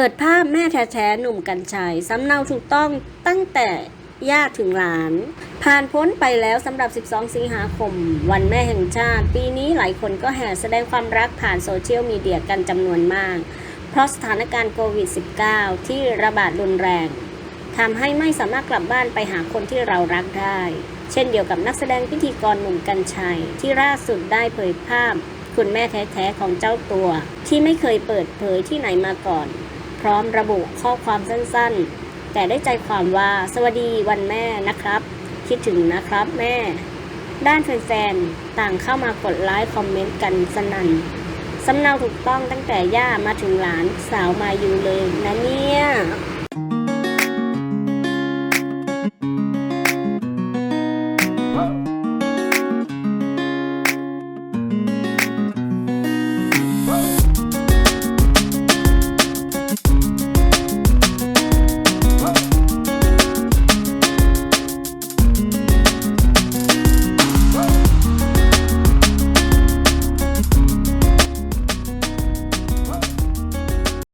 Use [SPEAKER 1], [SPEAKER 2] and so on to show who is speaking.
[SPEAKER 1] ปิดภาพแม่แท้ๆหนุ่มกัญชัยสำเนาถูกต้องตั้งแต่ย่าถึงหลาน ผ่านพ้นไปแล้วสำหรับ 12 สิงหาคม วันแม่แห่งชาติ ปีนี้หลายคนก็แห่แสดงความรักผ่านโซเชียลมีเดียกันจำนวนมาก เพราะสถานการณ์โควิด -19 ที่ระบาดรุนแรงทำให้ไม่สามารถกลับบ้านไปหาคนที่เรารักได้ เช่นเดียวกับนักแสดงพิธีกรหนุ่มกัญชัย ที่ล่าสุดได้เผยภาพ คุณแม่แท้ๆของเจ้าตัว ที่ไม่เคยเปิดเผยที่ไหนมาก่อน พร้อมระบุข้อความสั้นๆ แต่ได้ใจความว่าสวัสดีวันแม่นะครับ คิดถึงนะครับแม่ ด้านแฟนๆต่างเข้ามากดไลค์คอมเมนต์กันสนัน่นสำเนาถูกต้องตั้งแต่ย่ามาถึงหลานสาวมาอยู่เลยนะเนี่ย